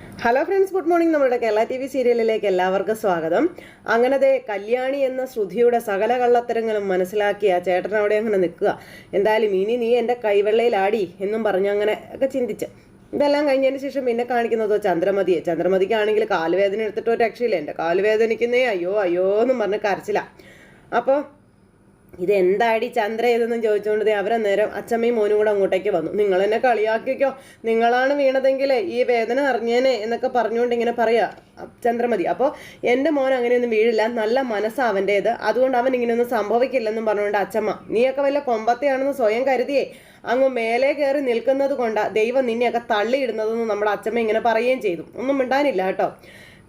Hello friends good morning നമ്മുടെ Kerala T V സീരിയലിലേക്ക് എല്ലാവർക്കും സ്വാഗതം. അങ്ങനത്തെ കല്യാണി എന്ന ശ്രുതിയുടെ സകല കള്ളത്തരങ്ങളും മനസ്സിലാക്കിയ ചേട്ടൻ അവിടെ അങ്ങനെ നിൽക്കുക. എന്തായാലും ഇനി നീ എന്റെ കൈവെള്ളയിലാടി എന്നും പറഞ്ഞ് അങ്ങനെ ഒക്കെ ചിന്തിച്ച്. ഇതെല്ലാം കഴിഞ്ഞതിന് ശേഷം പിന്നെ കാണിക്കുന്നതോ ചന്ദ്രമതിയെ. ചന്ദ്രമതിക്കാണെങ്കിൽ കാലുവേദന എടുത്തിട്ട് രക്ഷയില്ല. എന്റെ കാലുവേദനിക്കുന്നേ അയ്യോ അയ്യോ എന്നും പറഞ്ഞ് കരച്ചില്ല അപ്പോൾ ഇതെന്താടി ചന്ദ്ര ഇതെന്നും ചോദിച്ചുകൊണ്ട് നേരം അച്ഛമ്മയും മോനും കൂടെ അങ്ങോട്ടേക്ക് വന്നു. നിങ്ങൾ എന്നെ കളിയാക്കിക്കോ. നിങ്ങളാണ് വീണതെങ്കിൽ ഈ വേദന അറിഞ്ഞേനെ എന്നൊക്കെ പറഞ്ഞുകൊണ്ട് ഇങ്ങനെ പറയാ ചന്ദ്രമതി. അപ്പോൾ എന്റെ മോൻ അങ്ങനെയൊന്നും വീഴില്ല. നല്ല മനസ്സാണ് അവന്റേത് അതുകൊണ്ട് അവൻ ഇങ്ങനെയൊന്നും സംഭവിക്കില്ലെന്നും പറഞ്ഞുകൊണ്ട് അച്ഛമ്മ നീയൊക്കെ വല്ല കൊമ്പത്തെയാണെന്ന് സ്വയം കരുതിയേ. അങ്ങ് മേലെ കയറി നിൽക്കുന്നത് കൊണ്ടാ ദൈവം നിന്നെയൊക്കെ തള്ളിയിടുന്നതെന്ന് നമ്മുടെ അച്ഛമ്മ ഇങ്ങനെ പറയുകയും ചെയ്തു. ഒന്നും മിണ്ടാനില്ല കേട്ടോ.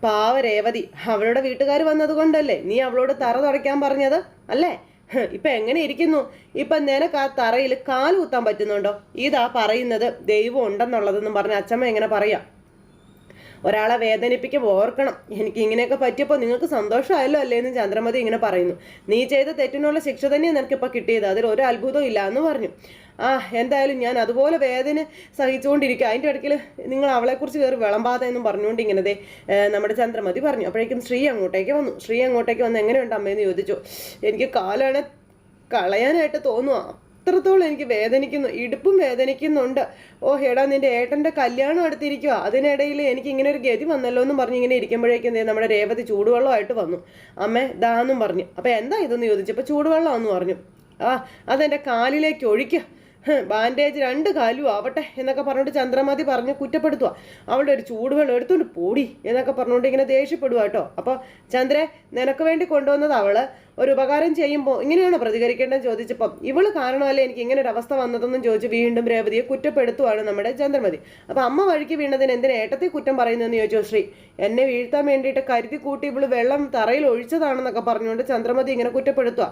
പാവ രേവതി അവളുടെ വീട്ടുകാർ വന്നത് കൊണ്ടല്ലേ? നീ അവളോട് തറ തുടയ്ക്കാൻ പറഞ്ഞത് അല്ലേ? ഇപ്പൊ എങ്ങനെ ഇരിക്കുന്നു? ഇപ്പൊ നിനക്ക് ആ തറയിൽ കാലുകുത്താൻ പറ്റുന്നുണ്ടോ? ഇതാ പറയുന്നത് ദൈവം ഉണ്ടെന്നുള്ളതെന്നും പറഞ്ഞ അച്ഛമ്മ എങ്ങനെ പറയാം. ഒരാളെ വേദനിപ്പിക്കുമ്പോൾ ഓർക്കണം എനിക്ക് ഇങ്ങനെയൊക്കെ പറ്റിയപ്പോൾ നിങ്ങൾക്ക് സന്തോഷമായല്ലോ അല്ലേ എന്ന് ചന്ദ്രമതി ഇങ്ങനെ പറയുന്നു. നീ ചെയ്ത തെറ്റിനുള്ള ശിക്ഷ തന്നെയാണ് നിനക്കിപ്പോൾ കിട്ടിയത് അതിൽ ഒരു അത്ഭുതവും ഇല്ല എന്ന് പറഞ്ഞു. ആ എന്തായാലും ഞാൻ അതുപോലെ വേദന സഹിച്ചുകൊണ്ടിരിക്കുക അതിന്റെ ഇടയ്ക്കിൽ നിങ്ങൾ അവളെക്കുറിച്ച് കയറി വിളമ്പാതെ എന്നും പറഞ്ഞുകൊണ്ട് ഇങ്ങനെ ദേ, നമ്മുടെ ചന്ദ്രമതി പറഞ്ഞു. അപ്പോഴേക്കും ശ്രീ അങ്ങോട്ടേക്ക് വന്നു. ശ്രീ അങ്ങോട്ടേക്ക് വന്ന് എങ്ങനെയുണ്ട് അമ്മയെന്ന് ചോദിച്ചു. എനിക്ക് കാലാണ് കളയാനായിട്ട് തോന്നുക അത്രത്തോളം എനിക്ക് വേദനിക്കുന്നു ഇടുപ്പും വേദനിക്കുന്നുണ്ട്. ഓ ഹേടാ നിന്റെ ഏട്ടന്റെ കല്യാണം അടുത്തിരിക്കുക അതിനിടയിൽ എനിക്ക് ഇങ്ങനെ ഒരു ഗതി വന്നല്ലോ എന്ന് പറഞ്ഞ് ഇങ്ങനെ ഇരിക്കുമ്പോഴേക്കും നമ്മുടെ രേവതി ചൂടുവെള്ളമായിട്ട് വന്നു. അമ്മേ ദാന്നും പറഞ്ഞു. അപ്പോൾ എന്താ ഇതെന്ന് ചോദിച്ചപ്പോൾ ചൂടുവെള്ളമാണെന്ന് പറഞ്ഞു. ആ അതെന്റെ കാലിലേക്ക് ഒഴിക്കുക ബാൻഡേജ് രണ്ട് കാലും ആവട്ടെ എന്നൊക്കെ പറഞ്ഞോണ്ട് ചന്ദ്രമതി പറഞ്ഞ് കുറ്റപ്പെടുത്തുക അവളുടെ ഒരു ചൂടുവെള്ളം എടുത്തുകൊണ്ട് പോടി എന്നൊക്കെ പറഞ്ഞുകൊണ്ട് ഇങ്ങനെ ദേഷ്യപ്പെടുക കേട്ടോ. അപ്പോൾ ചന്ദ്രെ നിനക്ക് വേണ്ടി കൊണ്ടുവന്നത് അവൾ ഒരു ഉപകാരം ചെയ്യുമ്പോൾ ഇങ്ങനെയാണ് പ്രതികരിക്കേണ്ടതെന്ന് ചോദിച്ചപ്പം ഇവൾ കാരണമല്ലേ എനിക്ക് ഇങ്ങനെ ഒരു അവസ്ഥ വന്നതെന്നും ചോദിച്ച് വീണ്ടും രേവതിയെ കുറ്റപ്പെടുത്തുവാണ് നമ്മുടെ ചന്ദ്രമതി. അപ്പോൾ അമ്മ വഴിക്ക് വീണതിന് എന്തിനാ ഏട്ടത്തെ കുറ്റം പറയുന്നതെന്ന് ചോദിച്ചു ശ്രീ? എന്നെ വീഴ്ത്താൻ വേണ്ടിയിട്ട് കരുതി കൂട്ടി ഇവൾ വെള്ളം തറയിൽ ഒഴിച്ചതാണെന്നൊക്കെ പറഞ്ഞുകൊണ്ട് ചന്ദ്രമതി ഇങ്ങനെ കുറ്റപ്പെടുത്തുക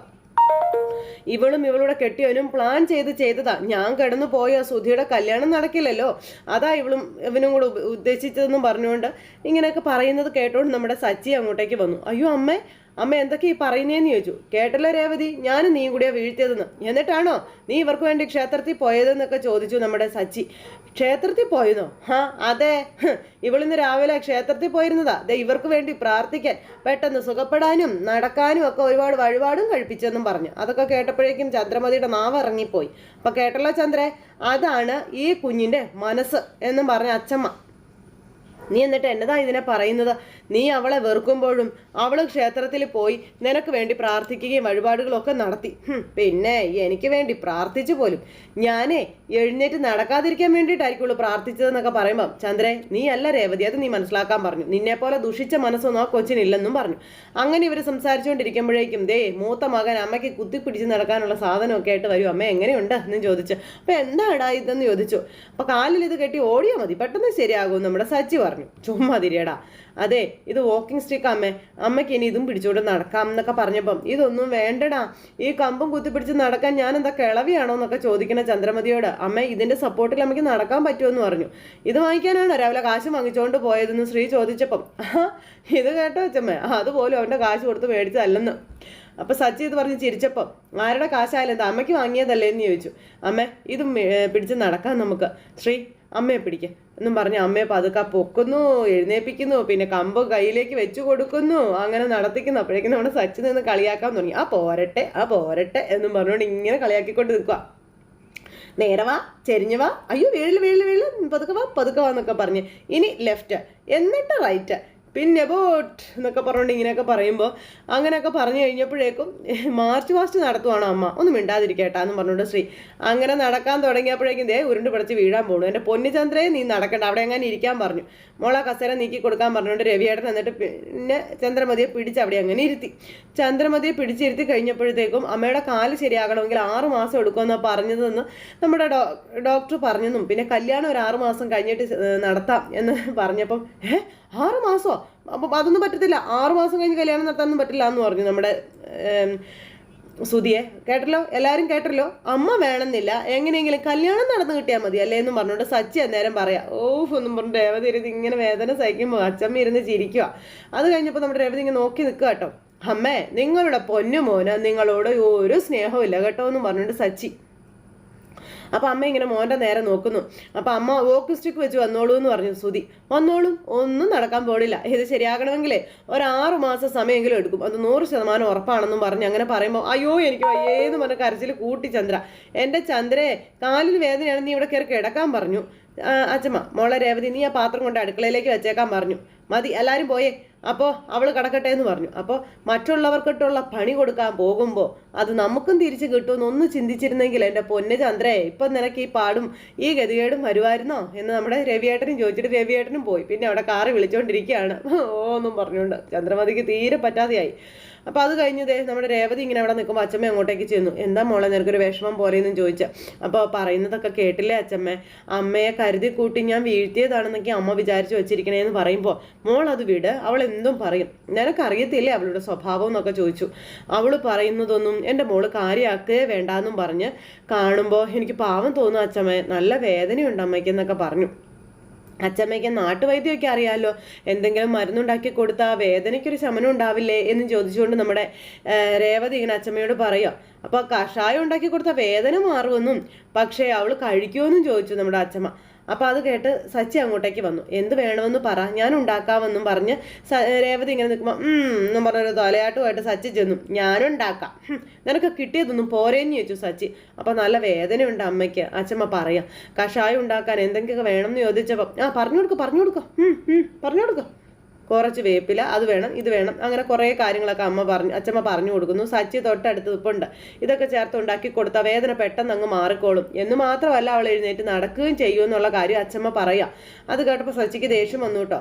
ഇവളും ഇവളുടെ കെട്ടിയവനും പ്ലാൻ ചെയ്ത് ചെയ്തതാ. ഞാൻ കിടന്നു പോയ സുധിയുടെ കല്യാണം നടക്കില്ലല്ലോ. അതാ ഇവളും ഇവനും കൂടെ ഉദ്ദേശിച്ചതെന്നും പറഞ്ഞുകൊണ്ട് ഇങ്ങനെയൊക്കെ പറയുന്നത് കേട്ടോണ്ട് നമ്മുടെ സച്ചി അങ്ങോട്ടേക്ക് വന്നു. അയ്യോ അമ്മേ അമ്മ എന്തൊക്കെ ഈ പറയുന്നേന്ന് ചോദിച്ചു. കേട്ടല്ലോ രേവതി ഞാനും നീ കൂടിയാ വീഴ്ത്തിയതെന്ന്. എന്നിട്ടാണോ നീ ഇവർക്ക് വേണ്ടി ക്ഷേത്രത്തിൽ പോയതെന്നൊക്കെ ചോദിച്ചു നമ്മുടെ സച്ചി. ക്ഷേത്രത്തിൽ പോയതോ ഹാ അതെ. ഇവളിന്ന് രാവിലെ ക്ഷേത്രത്തിൽ പോയിരുന്നതാ. അതെ ഇവർക്ക് വേണ്ടി പ്രാർത്ഥിക്കാൻ പെട്ടെന്ന് സുഖപ്പെടാനും നടക്കാനും ഒക്കെ ഒരുപാട് വഴിപാടും കഴിപ്പിച്ചെന്നും പറഞ്ഞു. അതൊക്കെ കേട്ടപ്പോഴേക്കും ചന്ദ്രമതിയുടെ നാവ് ഇറങ്ങിപ്പോയി. അപ്പൊ കേട്ടല്ലോ ചന്ദ്രേ അതാണ് ഈ കുഞ്ഞിന്റെ മനസ്സ് എന്നും പറഞ്ഞ അച്ചമ്മ. നീ എന്നിട്ട് എന്നതാ ഇതിനെ പറയുന്നത്? നീ അവളെ വെറുക്കുമ്പോഴും അവൾ ക്ഷേത്രത്തിൽ പോയി നിനക്ക് വേണ്ടി പ്രാർത്ഥിക്കുകയും വഴിപാടുകളൊക്കെ നടത്തി. പിന്നെ എനിക്ക് വേണ്ടി പ്രാർത്ഥിച്ചു പോലും. ഞാനേ എഴുന്നേറ്റ് നടക്കാതിരിക്കാൻ വേണ്ടിയിട്ടായിരിക്കുള്ളൂ പ്രാർത്ഥിച്ചതെന്നൊക്കെ പറയുമ്പം. ചന്ദ്രേ നീ അല്ല രേവതി അത് നീ മനസ്സിലാക്കാൻ പറഞ്ഞു. നിന്നെ പോലെ ദുഷിച്ച മനസ്സൊന്നും ആ കൊച്ചിനില്ലെന്നും പറഞ്ഞു. അങ്ങനെ ഇവർ സംസാരിച്ചുകൊണ്ടിരിക്കുമ്പോഴേക്കും ദേ മൂത്ത മകൻ അമ്മയ്ക്ക് കുത്തിപ്പിടിച്ച് നടക്കാനുള്ള സാധനമൊക്കെ ആയിട്ട് വരും. അമ്മ എങ്ങനെയുണ്ട്? എന്നും ചോദിച്ചു. അപ്പൊ എന്താടാ ഇതെന്ന് ചോദിച്ചു. അപ്പൊ കാലിൽ ഇത് കെട്ടി ഓടിയാൽ മതി. പെട്ടെന്ന് ശരിയാകും നമ്മുടെ സച്ചി പറഞ്ഞു ചുമ്മാ തിരിയടാ. അതെ ഇത് വാക്കിംഗ് സ്റ്റിക്ക് അമ്മേ അമ്മയ്ക്ക് ഇനി ഇതും പിടിച്ചുകൊണ്ട് നടക്കാം എന്നൊക്കെ പറഞ്ഞപ്പം ഇതൊന്നും വേണ്ടടാ. ഈ കമ്പും കുത്തിപ്പിടിച്ച് നടക്കാൻ ഞാൻ എന്താ കിളവിയാണോ എന്നൊക്കെ ചോദിക്കണ ചന്ദ്രമതിയോട് അമ്മ ഇതിന്റെ സപ്പോർട്ടിൽ അമ്മയ്ക്ക് നടക്കാൻ പറ്റുമെന്ന് പറഞ്ഞു. ഇത് വാങ്ങിക്കാനാണോ രാവിലെ കാശ് വാങ്ങിച്ചോണ്ട് പോയതെന്ന് ശ്രീ ചോദിച്ചപ്പം ഇത് കേട്ടോ അച്ഛമ്മേ അതുപോലും അവന്റെ കാശ് കൊടുത്ത് മേടിച്ചതല്ലെന്ന്. അപ്പൊ സച്ചി ഇത് പറഞ്ഞ് ചിരിച്ചപ്പം ആരുടെ കാശായാലും എന്താ അമ്മയ്ക്ക് വാങ്ങിയതല്ലേ എന്ന് ചോദിച്ചു. അമ്മ ഇത് പിടിച്ച് നടക്കാം നമുക്ക്. ശ്രീ അമ്മയെ പിടിക്ക. എന്നും പറഞ്ഞ് അമ്മയെ പതുക്കെ പൊക്കുന്നു എഴുന്നേപ്പിക്കുന്നു പിന്നെ കമ്പ് കയ്യിലേക്ക് വെച്ചു കൊടുക്കുന്നു അങ്ങനെ നടത്തിക്കുന്നു. അപ്പോഴേക്കും നമ്മുടെ സച്ചിൻ നിന്ന് കളിയാക്കാൻ തുടങ്ങി. ആ പോരട്ടെ ആ പോരട്ടെ എന്നും പറഞ്ഞുകൊണ്ട് ഇങ്ങനെ കളിയാക്കിക്കൊണ്ട് നിൽക്കുക നേരെ വാ വാ. അയ്യോ വീഴിൽ വീഴിൽ വീഴിൽ പതുക്കെ വാ പതുക്കെ വാ എന്നൊക്കെ പറഞ്ഞ്. ഇനി ലെഫ്റ്റ് എന്നിട്ട് റൈറ്റ്. പിന്നെ ബോട്ട് എന്നൊക്കെ പറഞ്ഞുകൊണ്ട് ഇങ്ങനെയൊക്കെ പറയുമ്പോൾ അങ്ങനെയൊക്കെ പറഞ്ഞു കഴിഞ്ഞപ്പോഴേക്കും മാർച്ച് പാസ്റ്റ് നടത്തുവാണ് അമ്മ? ഒന്നും മിണ്ടാതിരിക്കട്ടാ എന്ന് പറഞ്ഞുകൊണ്ട് ശ്രീ അങ്ങനെ നടക്കാൻ തുടങ്ങിയപ്പോഴേക്കും ദേ ഉരുണ്ട് പിടച്ച് വീഴാൻ പോണു. എന്റെ പൊന്നിചന്ദ്രയെ നീ നടക്കണ്ട. അവിടെ എങ്ങനെ ഇരിക്കാൻ പറഞ്ഞു. മോളെ കസേര നീക്കി കൊടുക്കാൻ പറഞ്ഞുകൊണ്ട് രവിയേട്ടൻ എന്നിട്ട് പിന്നെ ചന്ദ്രമതിയെ പിടിച്ച് അവിടെ അങ്ങനെ ഇരുത്തി. ചന്ദ്രമതിയെ പിടിച്ചിരുത്തി കഴിഞ്ഞപ്പോഴത്തേക്കും അമ്മയുടെ കാൽ ശരിയാകണമെങ്കിൽ ആറ് മാസം എടുക്കുമെന്നാണ് പറഞ്ഞതെന്ന് നമ്മുടെ ഡോക്ടർ പറഞ്ഞെന്നും. പിന്നെ കല്യാണം ഒരു ആറ് മാസം കഴിഞ്ഞിട്ട് നടത്താം എന്ന് പറഞ്ഞപ്പം ഏ ആറ് മാസമോ അപ്പം അതൊന്നും പറ്റത്തില്ല. ആറ് മാസം കഴിഞ്ഞ് കല്യാണം നടത്താനൊന്നും പറ്റില്ല എന്ന് പറഞ്ഞു നമ്മുടെ സുധിയെ കേട്ടല്ലോ? എല്ലാവരും കേട്ടല്ലോ? അമ്മ വേണമെന്നില്ല. എങ്ങനെയെങ്കിലും കല്യാണം നടന്നു കിട്ടിയാൽ മതി അല്ലേ എന്നും പറഞ്ഞുകൊണ്ട് സച്ചി അന്നേരം പറയാം ഓഹ് ഒന്നും പറഞ്ഞു രേവതി ഇരുന്ന് ഇങ്ങനെ വേദന സഹിക്കുമ്പോൾ അച്ചമ്മ ഇരുന്ന് ചിരിക്കുക അത് കഴിഞ്ഞപ്പോൾ നമ്മുടെ രേവതി ഇങ്ങനെ നോക്കി നിൽക്കുക കേട്ടോ. അമ്മേ നിങ്ങളുടെ പൊന്നു മോന് നിങ്ങളോട് ഒരു സ്നേഹവും കേട്ടോ എന്ന് പറഞ്ഞുകൊണ്ട് സച്ചി അപ്പം അമ്മ ഇങ്ങനെ മോന്റെ നേരെ നോക്കുന്നു. അപ്പൊ അമ്മ വോക്ക് സ്റ്റിക്ക് വെച്ച് വന്നോളൂ എന്ന് പറഞ്ഞു. സുതി വന്നോളും. ഒന്നും നടക്കാൻ പോടില്ല ഇത് ശരിയാകണമെങ്കിലേ ഒരാറു മാസം സമയമെങ്കിലും എടുക്കും. അത് നൂറ് ശതമാനം ഉറപ്പാണെന്നും പറഞ്ഞ് അങ്ങനെ പറയുമ്പോൾ അയ്യോ എനിക്ക് വയ്യേന്ന് പറഞ്ഞ കരച്ചിൽ കൂട്ടി ചന്ദ്ര. എന്റെ ചന്ദ്രയെ കാലിൽ വേദനയാണ്. നീ ഇവിടെ കയറി കിടക്കാൻ പറഞ്ഞു. അച്ഛമ്മ മോളെ രേവതി നീ ആ പാത്രം കൊണ്ട് അടുക്കളയിലേക്ക് വെച്ചേക്കാൻ പറഞ്ഞു. മതി എല്ലാവരും പോയേ. അപ്പോൾ അവൾ കിടക്കട്ടെ എന്ന് പറഞ്ഞു. അപ്പോൾ മറ്റുള്ളവർക്കിട്ടുള്ള പണി കൊടുക്കാൻ പോകുമ്പോൾ അത് നമുക്കും തിരിച്ചു കിട്ടുമെന്ന് ഒന്ന് ചിന്തിച്ചിരുന്നെങ്കിൽ എന്റെ പൊന്നെ ചന്ദ്രേ ഇപ്പം നിനക്ക് ഈ പാടും ഈ ഗതികേടും വരുമായിരുന്നോ? എന്ന് നമ്മുടെ രവിയേട്ടനും ചോദിച്ചിട്ട് രവിയേട്ടനും പോയി. പിന്നെ അവിടെ കാറ് വിളിച്ചുകൊണ്ടിരിക്കുകയാണ് ഓ എന്നും പറഞ്ഞുകൊണ്ട് ചന്ദ്രമതിക്ക് തീരെ പറ്റാതെയായി. അപ്പോൾ അത് കഴിഞ്ഞതേ നമ്മുടെ രേവതി ഇങ്ങനെ അവിടെ നിൽക്കുമ്പോൾ അച്ഛമ്മ അങ്ങോട്ടേക്ക് ചെന്നു. എന്താ മോളെ നിനക്കൊരു വിഷമം പോലെയെന്നും ചോദിച്ച. അപ്പോൾ പറയുന്നതൊക്കെ കേട്ടില്ലേ അച്ഛമ്മ? അമ്മയെ കരുതി കൂട്ടി ഞാൻ വീഴ്ത്തിയതാണെന്നൊക്കെ അമ്മ വിചാരിച്ചു വെച്ചിരിക്കണേന്ന് പറയുമ്പോൾ മോൾ അത് വിട് അവൾ എന്തും പറയും. നിനക്കറിയത്തില്ലേ അവളുടെ സ്വഭാവം? എന്നൊക്കെ ചോദിച്ചു. അവൾ പറയുന്നതൊന്നും എന്റെ മോൾ കാര്യമാക്കേ വേണ്ടാന്നും പറഞ്ഞ് കാണുമ്പോൾ എനിക്ക് പാവം തോന്നും അച്ഛമ്മ. നല്ല വേദനയുണ്ട് അമ്മയ്ക്ക് എന്നൊക്കെ പറഞ്ഞു. അച്ചമ്മയ്ക്ക് നാട്ടുവൈദ്യമൊക്കെ അറിയാമല്ലോ എന്തെങ്കിലും മരുന്നുണ്ടാക്കി കൊടുത്താൽ വേദനയ്ക്കൊരു ശമനം ഉണ്ടാവില്ലേ എന്ന് ചോദിച്ചുകൊണ്ട് നമ്മുടെ രേവതി ഇങ്ങനെ അച്ചമ്മയോട് പറയുക. അപ്പോൾ കഷായം ഉണ്ടാക്കി കൊടുത്താൽ വേദന മാറുമെന്നും പക്ഷേ അവൾ കഴിക്കുമെന്നും ചോദിച്ചു നമ്മുടെ അച്ചമ്മ അപ്പോൾ അത് കേട്ട് സച്ചി അങ്ങോട്ടേക്ക് വന്നു. എന്ത് വേണമെന്ന് പറ ഞാൻ ഉണ്ടാക്കാമെന്നും പറഞ്ഞ് രേവതി ഇങ്ങനെ നിൽക്കുമ്പോൾ എന്നും പറഞ്ഞൊരു തലയാട്ടുമായിട്ട് സച്ചി ചെന്നു. ഞാനുണ്ടാക്കാം നിനക്ക് കിട്ടിയതൊന്നും പോരേന്ന് ചോദിച്ചു സച്ചി. അപ്പോൾ നല്ല വേദനയുണ്ട് അമ്മയ്ക്ക്. അച്ഛമ്മ പറയാം കഷായം ഉണ്ടാക്കാൻ എന്തെങ്കിലുമൊക്കെ വേണമെന്ന് ചോദിച്ചപ്പോൾ ആ പറഞ്ഞു കൊടുക്കുക പറഞ്ഞു കൊടുക്കുക പറഞ്ഞു കൊടുക്കുക കുറച്ച് വേപ്പില അത് വേണം ഇത് വേണം. അങ്ങനെ കുറേ കാര്യങ്ങളൊക്കെ അമ്മ പറഞ്ഞു അച്ഛമ്മ പറഞ്ഞു കൊടുക്കുന്നു. സച്ചി തൊട്ടടുത്ത് ഇപ്പുണ്ട് ഇതൊക്കെ ചേർത്ത് ഉണ്ടാക്കി കൊടുത്താൽ വേദന പെട്ടെന്ന് അങ്ങ് മാറിക്കോളും. എന്ന് മാത്രമല്ല അവൾ എഴുന്നേറ്റ് നടക്കുകയും ചെയ്യും എന്നുള്ള കാര്യം അച്ഛമ്മ പറയാം. അത് കേട്ടപ്പോൾ സച്ചിക്ക് ദേഷ്യം വന്നു കേട്ടോ.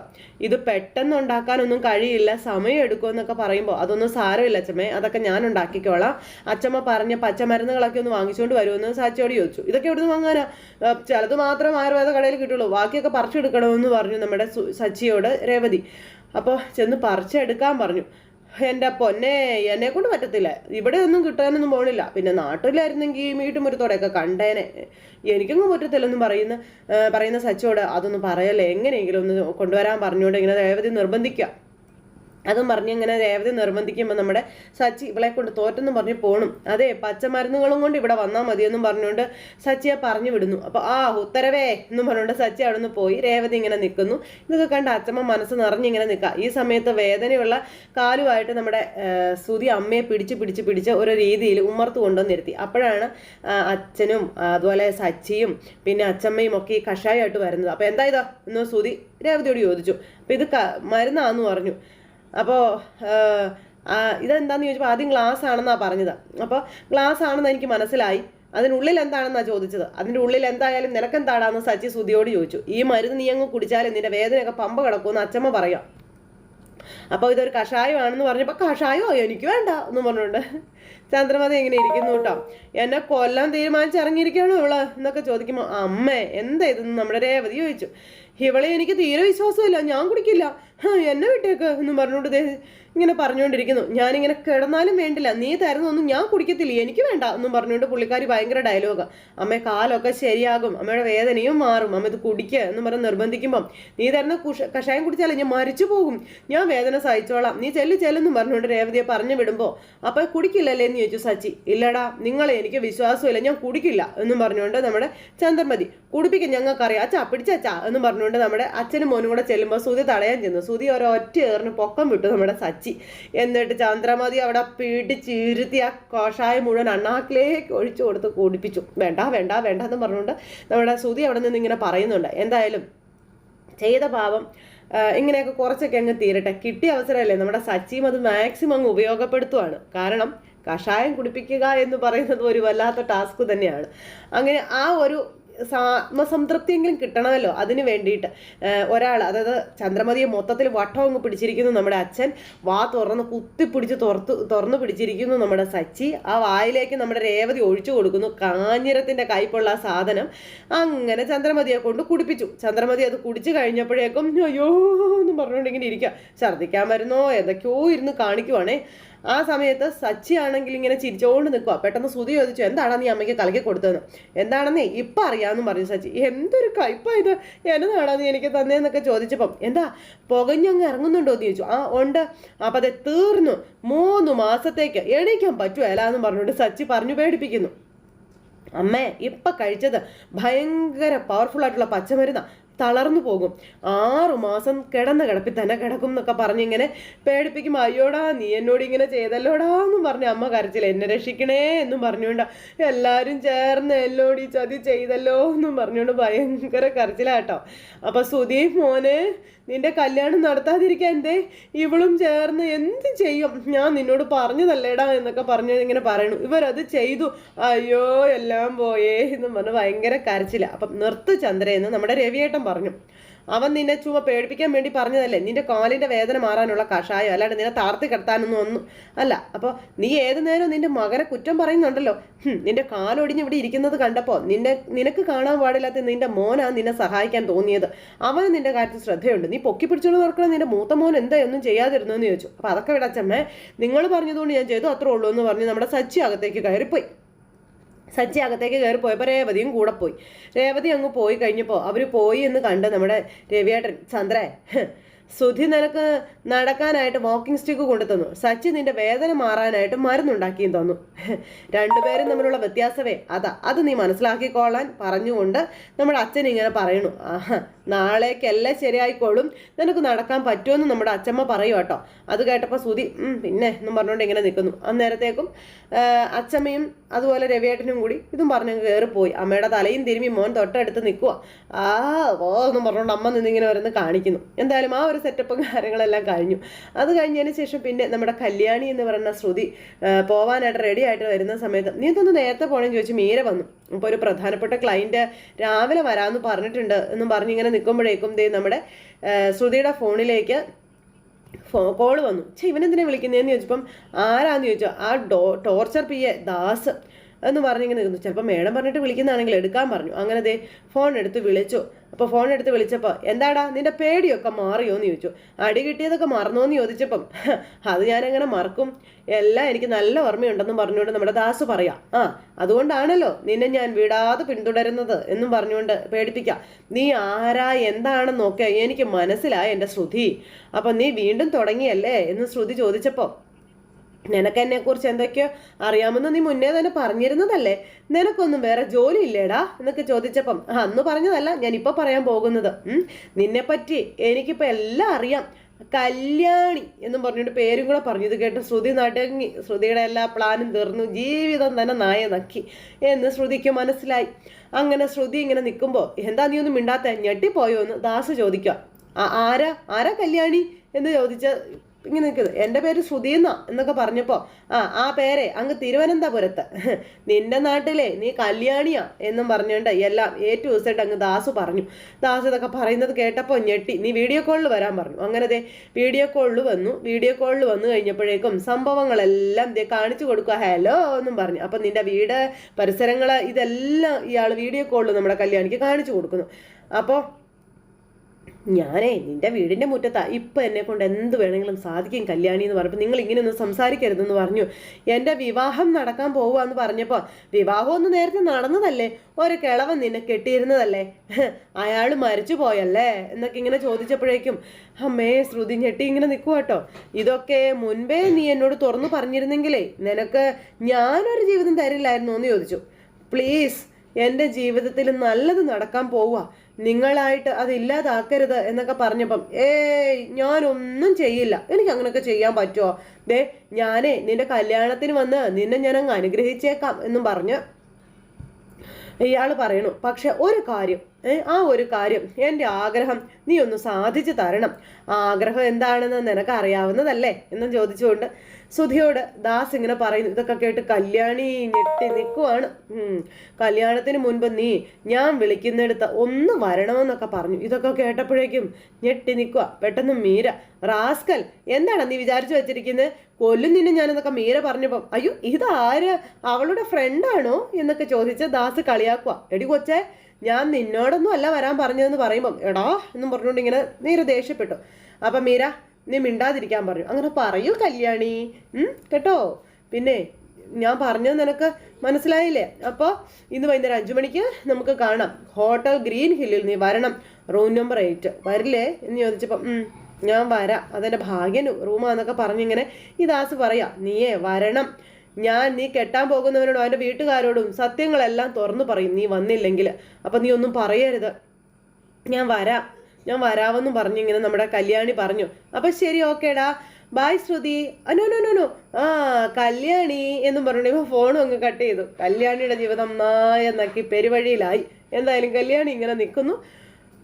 ഇത് പെട്ടെന്ന് ഉണ്ടാക്കാനൊന്നും കഴിയില്ല സമയം എടുക്കുമെന്നൊക്കെ പറയുമ്പോൾ അതൊന്നും സാരമില്ല അച്ഛമ്മേ അതൊക്കെ ഞാൻ ഉണ്ടാക്കിക്കോളാം. അച്ഛമ്മ പറഞ്ഞ പച്ചമരുന്നുകളൊക്കെ ഒന്ന് വാങ്ങിച്ചുകൊണ്ട് വരുമെന്ന് സച്ചിയോട് ചോദിച്ചു. ഇതൊക്കെ എവിടെ നിന്ന് വാങ്ങാനാ ചിലത് മാത്രം ആയുർവേദ കടയിൽ കിട്ടുള്ളൂ. ബാക്കിയൊക്കെ പറിച്ചെടുക്കണമെന്ന് പറഞ്ഞു നമ്മുടെ സച്ചിയോട് രേവതി. അപ്പോൾ ചെന്ന് പറിച്ചെടുക്കാൻ പറഞ്ഞു. എന്റെ പൊന്നെ എന്നെ കൊണ്ട് പറ്റത്തില്ല. ഇവിടെ ഒന്നും കിട്ടാനൊന്നും പോണില്ല. പിന്നെ നാട്ടിലായിരുന്നെങ്കിൽ വീട്ടുമുറ്റത്തോടെയൊക്കെ കണ്ടേനെ. എനിക്കൊന്നും പറ്റത്തില്ലെന്നും പറയുന്ന പറയുന്ന സച്ചോട് അതൊന്നും പറയല്ലേ? എങ്ങനെയെങ്കിലും ഒന്ന് കൊണ്ടുവരാൻ പറഞ്ഞുകൊണ്ട് ഇങ്ങനെ ദേവതി നിർബന്ധിക്കുക അതും പറഞ്ഞ് ഇങ്ങനെ രേവതി നിർബന്ധിക്കുമ്പോൾ നമ്മുടെ സച്ചി ഇവളെ കൊണ്ട് തോറ്റെന്നും പറഞ്ഞ് പോണം. അതെ പച്ചമരുന്നുകളും കൊണ്ട് ഇവിടെ വന്നാൽ മതിയെന്നും പറഞ്ഞുകൊണ്ട് സച്ചിയെ പറഞ്ഞു വിടുന്നു. അപ്പോൾ ആ ഉത്തരവേ എന്നും പറഞ്ഞുകൊണ്ട് സച്ചി അവിടെ നിന്ന് പോയി. രേവതി ഇങ്ങനെ നിൽക്കുന്നു. ഇതൊക്കെ കണ്ട് അച്ഛമ്മ മനസ്സ് നിറഞ്ഞിങ്ങനെ നിൽക്കുക ഈ സമയത്ത് വേദനയുള്ള കാലുമായിട്ട് നമ്മുടെ സുതി അമ്മയെ പിടിച്ച് പിടിച്ച് പിടിച്ച് ഒരു രീതിയിൽ ഉമ്മർത്ത് കൊണ്ടുവന്നിരുത്തി അപ്പോഴാണ് അച്ഛനും അതുപോലെ സച്ചിയും പിന്നെ അച്ഛമ്മയും ഒക്കെ ഈ കഷായമായിട്ട് വരുന്നത്. അപ്പോൾ എന്താ ഇതാ? എന്ന് സുതി രേവതിയോട് ചോദിച്ചു. അപ്പോൾ ഇത് മരുന്നാന്ന് പറഞ്ഞു. അപ്പോൾ ഇതെന്താന്ന് ചോദിച്ചപ്പോൾ ആദ്യം ഗ്ലാസ് ആണെന്നാണ് പറഞ്ഞത്. അപ്പോൾ ഗ്ലാസ് ആണെന്ന് എനിക്ക് മനസ്സിലായി. അതിനുള്ളിൽ എന്താണെന്നാണ് ചോദിച്ചത്? അതിന്റെ ഉള്ളിൽ എന്തായാലും നിനക്കെന്താടാന്ന് സച്ചി സുതിയോട് ചോദിച്ചു. ഈ മരുന്ന് നീ അങ്ങ് കുടിച്ചാൽ നിന്റെ വേദനയൊക്കെ പമ്പ കിടക്കുമെന്ന് അച്ചമ്മ പറയാം. അപ്പോൾ ഇതൊരു കഷായമാണെന്ന് പറഞ്ഞപ്പോൾ കഷായോ? എനിക്ക് വേണ്ട എന്ന് പറഞ്ഞുകൊണ്ട് ചന്ദ്രമതി ഇങ്ങനെ ഇരിക്കുന്നു കേട്ടോ. എന്നെ കൊല്ലാൻ തീരുമാനിച്ചിറങ്ങിയിരിക്കുകയാണോ ഇവൾ? എന്നൊക്കെ ചോദിക്കുമ്പോൾ അമ്മേ എന്താ ഇതെന്ന് നമ്മുടെ രേവതി ചോദിച്ചു. ഇവളെ എനിക്ക് തീരെ വിശ്വാസമില്ല. ഞാൻ കുടിക്കില്ല. എന്നെ വിട്ടേക്ക് എന്നും പറഞ്ഞുകൊണ്ട് ഇങ്ങനെ പറഞ്ഞുകൊണ്ടിരിക്കുന്നു. ഞാനിങ്ങനെ കിടന്നാലും വേണ്ടില്ല. നീ തരുന്നൊന്നും ഞാൻ കുടിക്കത്തില്ല. എനിക്ക് വേണ്ട എന്നും പറഞ്ഞുകൊണ്ട് പുള്ളിക്കാരി ഭയങ്കര ഡയലോഗ് അമ്മ കാലൊക്കെ ശരിയാകും. അമ്മയുടെ വേദനയും മാറും. അമ്മ ഇത് കുടിക്കുക എന്ന് പറഞ്ഞ് നിർബന്ധിക്കുമ്പം നീ തരുന്ന കുഷ കഷായം കുടിച്ചാലേ ഞാൻ മരിച്ചു പോകും. ഞാൻ വേദന സഹിച്ചോളാം. നീ ചെല്ലു ചെല്ലെന്നും പറഞ്ഞുകൊണ്ട് രേവതിയെ പറഞ്ഞു വിടുമ്പോൾ അപ്പോൾ കുടിക്കില്ലല്ലേ? എന്ന് ചോദിച്ചു സച്ചി. ഇല്ലടാ നിങ്ങളെ എനിക്ക് വിശ്വാസമില്ല ഞാൻ കുടിക്കില്ല. എന്നും പറഞ്ഞുകൊണ്ട് നമ്മുടെ ചന്ദ്രമതി കുടിപ്പിക്കും ഞങ്ങൾക്കറിയാം. അച്ഛാ പിടിച്ചാ എന്നും പറഞ്ഞുകൊണ്ട് നമ്മുടെ അച്ഛനും മോനും കൂടെ ചെല്ലുമ്പോൾ സുതി തടയാൻ ചെന്നു. സുതി ഒരൊറ്റ ഏറിന് പൊക്കം വിട്ടു നമ്മുടെ സച്ചി. എന്നിട്ട് ചന്ദ്രമതി അവിടെ പിടിച്ചിരുത്തി ആ കോഷായം മുഴുവൻ അണ്ണാക്കിലേക്ക് ഒഴിച്ചു കൊടുത്ത് കുടിപ്പിച്ചു. വേണ്ട വേണ്ട വേണ്ട എന്ന് പറഞ്ഞുകൊണ്ട് നമ്മുടെ സുതി അവിടെ നിന്ന് ഇങ്ങനെ പറയുന്നുണ്ട്. എന്തായാലും ചെയ്ത പാപം ഇങ്ങനെയൊക്കെ കുറച്ചൊക്കെ അങ്ങ് തീരട്ടെ. കിട്ടിയ അവസരമല്ലേ നമ്മുടെ സച്ചിയും അത് മാക്സിമം അങ്ങ് ഉപയോഗപ്പെടുത്തുവാണ്. കാരണം കഷായം കുടിപ്പിക്കുക എന്ന് പറയുന്നത് ഒരു വല്ലാത്ത ടാസ്ക് തന്നെയാണ്. അങ്ങനെ ആ ഒരു ആത്മസംതൃപ്തിയെങ്കിലും കിട്ടണമല്ലോ അതിന് വേണ്ടിയിട്ട്. ഒരാൾ അതായത് ചന്ദ്രമതിയെ മൊത്തത്തിൽ വട്ടം അങ്ങ് പിടിച്ചിരിക്കുന്നു നമ്മുടെ അച്ഛൻ. വാ തുറന്ന് കുത്തിപ്പിടിച്ച് തുറത്ത് തുറന്നു പിടിച്ചിരിക്കുന്നു നമ്മുടെ സച്ചി. ആ വായിലേക്ക് നമ്മുടെ രേവതി ഒഴിച്ചു കൊടുക്കുന്നു കാഞ്ഞിരത്തിന്റെ കയ്പുള്ള ആ സാധനം. അങ്ങനെ ചന്ദ്രമതിയെ കൊണ്ട് കുടിപ്പിച്ചു. ചന്ദ്രമതി അത് കുടിച്ചു കഴിഞ്ഞപ്പോഴേക്കും അയ്യോ എന്ന് പറഞ്ഞുകൊണ്ടിങ്ങനെ ഇരിക്കുക. ഛർദ്ദിക്കാൻ വരുന്നോ? എന്തൊക്കെയോ ഇരുന്ന് കാണിക്കുവാണേ. ആ സമയത്ത് സച്ചി ആണെങ്കിൽ ഇങ്ങനെ ചിരിച്ചോണ്ട് നിൽക്കുക പെട്ടെന്ന് സുതി ചോദിച്ചു എന്താണ് നീ അമ്മയ്ക്ക് കലക്കി കൊടുത്തതെന്ന്? എന്താണെന്നേ ഇപ്പം അറിയാമെന്നും പറഞ്ഞു സച്ചി. എന്തൊരു കയ്പാ ഇത്? നീ എനിക്ക് തന്നേന്നൊക്കെ ചോദിച്ചപ്പം? എന്താ പുകഞ്ഞങ്ങ് ഇറങ്ങുന്നുണ്ടോ? എന്ന് ചോദിച്ചു. ആ ഉണ്ട്. അപ്പം അതെ തീർന്നു. മൂന്ന് മാസത്തേക്ക് എണീക്കാൻ പറ്റുമല്ല എന്ന് പറഞ്ഞുകൊണ്ട് സച്ചി പറഞ്ഞു പേടിപ്പിക്കുന്നു. അമ്മേ ഇപ്പം കഴിച്ചത് ഭയങ്കര പവർഫുൾ ആയിട്ടുള്ള പച്ചമരുന്നാ. തളർന്നു പോകും. ആറു മാസം കിടന്ന കിടപ്പിൽ തന്നെ കിടക്കും എന്നൊക്കെ പറഞ്ഞ് ഇങ്ങനെ പേടിപ്പിക്കും. അയ്യോടാ നീ എന്നോട് ഇങ്ങനെ ചെയ്തല്ലോടാ എന്നും പറഞ്ഞ് അമ്മ കരച്ചില്ല എന്നെ രക്ഷിക്കണേ എന്നും പറഞ്ഞുകൊണ്ട് എല്ലാവരും ചേർന്ന് എന്നോട് ഈ ചതി ചെയ്തല്ലോ എന്നും പറഞ്ഞുകൊണ്ട് ഭയങ്കര കരച്ചിലാട്ടോ അപ്പൊ സുധീ മോനെ നിന്റെ കല്യാണം നടത്താതിരിക്കാൻ എന്തേ ഇവളും ചേർന്ന് എന്ത് ചെയ്യും? ഞാൻ നിന്നോട് പറഞ്ഞതല്ലേടാ എന്നൊക്കെ പറഞ്ഞ് ഇങ്ങനെ പറയണു. ഇവരത് ചെയ്തു. അയ്യോ എല്ലാം പോയേ എന്ന് പറഞ്ഞ് ഭയങ്കര കരച്ചില്ല അപ്പം നിർത്ത് ചന്ദ്രയെന്ന് നമ്മുടെ രവിയേട്ടൻ പറഞ്ഞു. അവൻ നിന്നെ ചുമ പേടിപ്പിക്കാൻ വേണ്ടി പറഞ്ഞതല്ലേ? നിന്റെ കാലിന്റെ വേദന മാറാനുള്ള കഷായം അല്ലാണ്ട് നിന്നെ താർത്തി കിടത്താനൊന്നും ഒന്നും അല്ല. അപ്പോൾ നീ ഏത് നേരം നിന്റെ മകനെ കുറ്റം പറയുന്നുണ്ടല്ലോ. നിന്റെ കാലൊടിഞ്ഞ് ഇവിടെ ഇരിക്കുന്നത് കണ്ടപ്പോൾ നിന്നെ നിനക്ക് കാണാൻ പാടില്ലാത്ത നിന്റെ മോനാ നിന്നെ സഹായിക്കാൻ തോന്നിയത്. അവന് നിന്റെ കാര്യത്തിൽ ശ്രദ്ധയുണ്ട്. നീ പൊക്കി പിടിച്ചോണ്ട് നടക്കണം. നിന്റെ മൂത്ത മോൻ എന്താ ഒന്നും ചെയ്യാതിരുന്നു എന്ന് ചോദിച്ചു. അപ്പോൾ അതൊക്കെ വിടച്ചമ്മേ നിങ്ങൾ പറഞ്ഞതുകൊണ്ട് ഞാൻ ചെയ്തു. അത്രേ ഉള്ളൂ എന്ന് പറഞ്ഞ് നമ്മുടെ സച്ചി അകത്തേക്ക് കയറിപ്പോയി. സച്ചി അകത്തേക്ക് കയറി പോയപ്പോൾ രേവതിയും കൂടെ പോയി. രേവതി അങ്ങ് പോയി കഴിഞ്ഞപ്പോൾ അവർ പോയി എന്ന് കണ്ട് നമ്മുടെ രവിയേട്ടൻ ചന്ദ്രേ സുധി നിനക്ക് നടക്കാനായിട്ട് വാക്കിംഗ് സ്റ്റിക്ക് കൊണ്ടു തന്നു. സച്ചി നിന്റെ വേദന മാറാനായിട്ട് മരുന്നുണ്ടാക്കിയും തന്നു. രണ്ടുപേരും തമ്മിലുള്ള വ്യത്യാസമേ അതാ. അത് നീ മനസ്സിലാക്കിക്കോളാൻ പറഞ്ഞുകൊണ്ട് നമ്മുടെ അച്ഛൻ ഇങ്ങനെ പറയണു ആഹാ നാളേക്കെല്ലാം ശരിയായിക്കോളും. നിനക്ക് നടക്കാൻ പറ്റുമെന്ന് നമ്മുടെ അച്ഛമ്മ പറയും കേട്ടോ. അത് കേട്ടപ്പോൾ സുധി "ഉം, പിന്നെ എന്നും പറഞ്ഞുകൊണ്ട് ഇങ്ങനെ നിൽക്കുന്നു. അന്നേരത്തേക്കും അച്ഛമ്മയും അതുപോലെ രവിയേട്ടനും കൂടി ഇതും പറഞ്ഞു കയറിപ്പോയി അമ്മയുടെ തലയും തിരുമ്മി മോൻ തൊട്ടടുത്ത് നിൽക്കുക ആ ഓ എന്നും പറഞ്ഞുകൊണ്ട് അമ്മ നിന്നിങ്ങനെ ഓരോന്ന് കാണിക്കുന്നു. എന്തായാലും ആ ഒരു സെറ്റപ്പും കാര്യങ്ങളെല്ലാം കഴിഞ്ഞു. അത് കഴിഞ്ഞതിന് ശേഷം പിന്നെ നമ്മുടെ കല്യാണി എന്ന് പറയുന്ന ശ്രുതി പോവാനായിട്ട് റെഡി ആയിട്ട് വരുന്ന സമയത്ത് നീ ഇതൊന്ന് നേരത്തെ പോകണമെന്ന് ചോദിച്ചു മീര വന്നു. അപ്പോൾ ഒരു പ്രധാനപ്പെട്ട ക്ലയന്റ് രാവിലെ വരാമെന്ന് പറഞ്ഞിട്ടുണ്ട് എന്നും പറഞ്ഞ് ഇങ്ങനെ നിൽക്കുമ്പോഴേക്കും ദേ നമ്മുടെ ശ്രുതിയുടെ ഫോണിലേക്ക് ഫോ കോൾ വന്നു. ചേ ഇവനെന്തിനാ വിളിക്കുന്നതെന്ന് ചോദിച്ചപ്പം ആരാന്ന് ചോദിച്ചോ. ആ ഡോ ടോർച്ചർ പി എ ദാസ് എന്ന് പറഞ്ഞിങ്ങനെ നിൽക്കുന്നു. ചിലപ്പോൾ മേഡം പറഞ്ഞിട്ട് വിളിക്കുന്നതാണെങ്കിൽ എടുക്കാൻ പറഞ്ഞു. അങ്ങനെ ദേ ഫോൺ എടുത്ത് വിളിച്ചു. അപ്പോൾ ഫോൺ എടുത്ത് വിളിച്ചപ്പോൾ എന്താടാ നിന്റെ പേടിയൊക്കെ മാറിയോ എന്ന് ചോദിച്ചു. അടി കിട്ടിയതൊക്കെ മറന്നോ എന്ന് ചോദിച്ചപ്പം അത് ഞാനെങ്ങനെ മറക്കും? എല്ലാം എനിക്ക് നല്ല ഓർമ്മയുണ്ടെന്നും പറഞ്ഞുകൊണ്ട് നമ്മുടെ ദാസ് പറയാം ആ അതുകൊണ്ടാണല്ലോ നിന്നെ ഞാൻ വിടാതെ പിന്തുടരുന്നത് എന്നും പറഞ്ഞുകൊണ്ട് പേടിപ്പിക്കാം. നീ ആരാ? എന്താണെന്നൊക്കെ എനിക്ക് മനസ്സിലായ എന്റെ ശ്രുതി. അപ്പം നീ വീണ്ടും തുടങ്ങിയല്ലേ? എന്ന് ശ്രുതി ചോദിച്ചപ്പോൾ നിനക്ക് എന്നെ കുറിച്ച് എന്തൊക്കെയോ അറിയാമെന്ന് നീ മുന്നേ തന്നെ പറഞ്ഞിരുന്നതല്ലേ? നിനക്കൊന്നും വേറെ ജോലി ഇല്ലേടാ എന്നൊക്കെ ചോദിച്ചപ്പം അന്ന് പറഞ്ഞതല്ല ഞാൻ ഇപ്പൊ പറയാൻ പോകുന്നത്. നിന്നെപ്പറ്റി എനിക്കിപ്പോൾ എല്ലാം അറിയാം. കല്യാണി എന്നും പറഞ്ഞിട്ട് പേരും കൂടെ പറഞ്ഞത് കേട്ട് ശ്രുതി നടങ്ങി ശ്രുതിയുടെ എല്ലാ പ്ലാനും തീർന്നു ജീവിതം തന്നെ നായ നക്കി എന്ന് ശ്രുതിക്ക് മനസ്സിലായി. അങ്ങനെ ശ്രുതി ഇങ്ങനെ നിൽക്കുമ്പോൾ എന്താ നീ ഒന്നും മിണ്ടാത്ത? ഞെട്ടിപ്പോയോ? എന്ന് ദാസ് ചോദിക്കുക "ആ- ആരാ? ആരാ കല്യാണി? എന്ന് ചോദിച്ച ഇങ്ങനെ നിൽക്കുന്നത്. എന്റെ പേര് ശ്രുതിന്ന എന്നൊക്കെ പറഞ്ഞപ്പോൾ ആ ആ പേരെ അങ്ങ് തിരുവനന്തപുരത്ത്. നിന്റെ നാട്ടിലെ നീ കല്യാണിയാ എന്നും പറഞ്ഞുകൊണ്ട് എല്ലാം എ ടു സെഡ് അങ്ങ് ദാസു പറഞ്ഞു. ദാസ് ഇതൊക്കെ പറയുന്നത് കേട്ടപ്പോൾ ഞെട്ടി. നീ വീഡിയോ കോളിൽ വരാൻ പറഞ്ഞു. അങ്ങനെ ദേ വീഡിയോ കോളിൽ വന്നു. വീഡിയോ കോളിൽ വന്നു കഴിഞ്ഞപ്പോഴേക്കും സംഭവങ്ങളെല്ലാം ദേ കാണിച്ചു കൊടുക്കുക. ഹലോ എന്നും പറഞ്ഞു. അപ്പം നിന്റെ വീട് പരിസരങ്ങൾ ഇതെല്ലാം ഇയാൾ വീഡിയോ കോളിൽ നമ്മുടെ കല്യാണിക്ക് കാണിച്ചു കൊടുക്കുന്നു. അപ്പോൾ ഞാനേ നിന്റെ വീടിന്റെ മുറ്റത്താ. ഇപ്പൊ എന്നെ കൊണ്ട് എന്ത് വേണമെങ്കിലും സാധിക്കും കല്യാണി എന്ന് പറഞ്ഞപ്പോൾ നിങ്ങൾ ഇങ്ങനെ ഒന്ന് സംസാരിക്കരുതെന്ന് പറഞ്ഞു. എന്റെ വിവാഹം നടക്കാൻ പോവാന്ന് പറഞ്ഞപ്പോൾ വിവാഹം ഒന്ന് നേരത്തെ നടന്നതല്ലേ? ഒരു കിളവൻ നിന്നെ കെട്ടിയിരുന്നതല്ലേ? അയാൾ മരിച്ചു പോയല്ലേ? എന്നൊക്കെ ഇങ്ങനെ ചോദിച്ചപ്പോഴേക്കും അമ്മേ ശ്രുതി ഞെട്ടി ഇങ്ങനെ നിൽക്കുക കേട്ടോ ഇതൊക്കെ മുൻപേ നീ എന്നോട് തുറന്നു പറഞ്ഞിരുന്നെങ്കിലേ നിനക്ക് ഞാനൊരു ജീവിതം തരില്ലായിരുന്നു എന്ന് ചോദിച്ചു. പ്ലീസ് എന്റെ ജീവിതത്തിൽ നല്ലത് നടക്കാൻ പോവുക. നിങ്ങളായിട്ട് അത് ഇല്ലാതാക്കരുത് എന്നൊക്കെ പറഞ്ഞപ്പം ഏയ് ഞാനൊന്നും ചെയ്യില്ല. എനിക്ക് അങ്ങനെയൊക്കെ ചെയ്യാൻ പറ്റുമോ ദേ ഞാനേ നിന്റെ കല്യാണത്തിന് വന്ന് നിന്നെ ഞാൻ അങ്ങ് അനുഗ്രഹിച്ചേക്കാം എന്നും പറഞ്ഞ് ഇയാൾ പറയണു. പക്ഷെ ഒരു കാര്യം ആ ഒരു കാര്യം എന്റെ ആഗ്രഹം നീ ഒന്ന് സാധിച്ചു തരണം. ആഗ്രഹം എന്താണെന്ന് നിനക്ക് അറിയാവുന്നതല്ലേ എന്നും ചോദിച്ചുകൊണ്ട് സുധിയോട് ദാസ് ഇങ്ങനെ പറയുന്നു. ഇതൊക്കെ കേട്ട് കല്യാണി ഞെട്ടി നിൽക്കുവാണ്. കല്യാണത്തിന് മുൻപ് നീ ഞാൻ വിളിക്കുന്നിടത്ത് ഒന്ന് വരണമെന്നൊക്കെ പറഞ്ഞു. ഇതൊക്കെ കേട്ടപ്പോഴേക്കും ഞെട്ടി നിൽക്കുക പെട്ടെന്ന് മീര റാസ്കൽ എന്താണ് നീ വിചാരിച്ചു വെച്ചിരിക്കുന്നത് കൊല്ലും നിന്നെ ഞാനെന്നൊക്കെ മീര പറഞ്ഞപ്പം അയ്യോ ഇതാര്? അവളുടെ ഫ്രണ്ടാണോ? എന്നൊക്കെ ചോദിച്ച് ദാസ് കളിയാക്കുക എടി കൊച്ചേ ഞാൻ നിന്നോടൊന്നും അല്ല വരാൻ പറഞ്ഞതെന്ന് പറയുമ്പം എടാ എന്നും പറഞ്ഞുകൊണ്ട് ഇങ്ങനെ നീര ദേഷ്യപ്പെട്ടു. അപ്പം മീര നീ മിണ്ടാതിരിക്കാൻ പറഞ്ഞു അങ്ങനെ പറയൂ കല്യാണി. കേട്ടോ? പിന്നെ ഞാൻ പറഞ്ഞത് നിനക്ക് മനസ്സിലായില്ലേ? അപ്പോൾ ഇന്ന് വൈകുന്നേരം അഞ്ചു മണിക്ക് നമുക്ക് കാണാം. ഹോട്ടൽ ഗ്രീൻ ഹില്ലിൽ നീ വരണം. റൂം നമ്പർ എയ്റ്റ് വരില്ലേ? എന്ന് ചോദിച്ചപ്പം ഞാൻ വരാം. അതെന്റെ ഭാഗ്യനു. റൂമാന്നൊക്കെ പറഞ്ഞിങ്ങനെ ഈ ദാസ് പറയാ നീയേ വരണം. ഞാൻ നീ കെട്ടാൻ പോകുന്നവരോടും അവന്റെ വീട്ടുകാരോടും സത്യങ്ങളെല്ലാം തുറന്നു പറയും. നീ വന്നില്ലെങ്കിൽ. അപ്പം നീ ഒന്നും പറയരുത്. ഞാൻ വരാം. ഞാൻ വരാമെന്നും പറഞ്ഞു ഇങ്ങനെ നമ്മുടെ കല്യാണി പറഞ്ഞു. അപ്പൊ ശരി ഓക്കേടാ. ബായ് ശ്രുതി. അനോ നോ നോ നോ ആ കല്യാണി എന്ന് പറഞ്ഞു ഇപ്പൊ ഫോണും അങ്ങ് കട്ട് ചെയ്തു. കല്യാണിയുടെ ജീവിതം നായ നക്കി പെരുവഴിയിലായി. എന്തായാലും കല്യാണി ഇങ്ങനെ നിൽക്കുന്നു.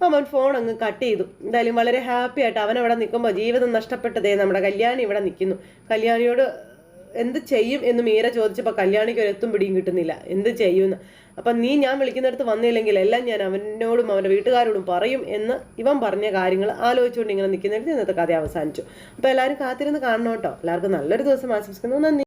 അവൻ ഫോൺ അങ്ങ് കട്ട് ചെയ്തു. എന്തായാലും വളരെ ഹാപ്പി ആയിട്ട് അവൻ അവിടെ നിൽക്കുമ്പോൾ ജീവിതം നഷ്ടപ്പെട്ടതേ നമ്മുടെ കല്യാണി ഇവിടെ നിൽക്കുന്നു. കല്യാണിയോട് എന്ത് ചെയ്യും എന്ന് മീര ചോദിച്ചപ്പോൾ കല്യാണിക്ക് ഒരു എത്തും പിടിയും കിട്ടുന്നില്ല. എന്ത് ചെയ്യുമെന്ന് അപ്പം നീ ഞാൻ വിളിക്കുന്നിടത്ത് വന്നില്ലെങ്കിൽ എല്ലാം ഞാൻ അവനോടും അവന്റെ വീട്ടുകാരോടും പറയും എന്ന് ഇവൻ പറഞ്ഞ കാര്യങ്ങൾ ആലോചിച്ചുകൊണ്ട് ഇങ്ങനെ നിൽക്കുന്നിടത്ത് ഇന്നത്തെ കഥ അവസാനിച്ചു. അപ്പോൾ എല്ലാവരും കാത്തിരുന്ന് കാണണം കേട്ടോ. എല്ലാവർക്കും നല്ലൊരു ദിവസം ആശംസിക്കുന്നു. നന്ദി.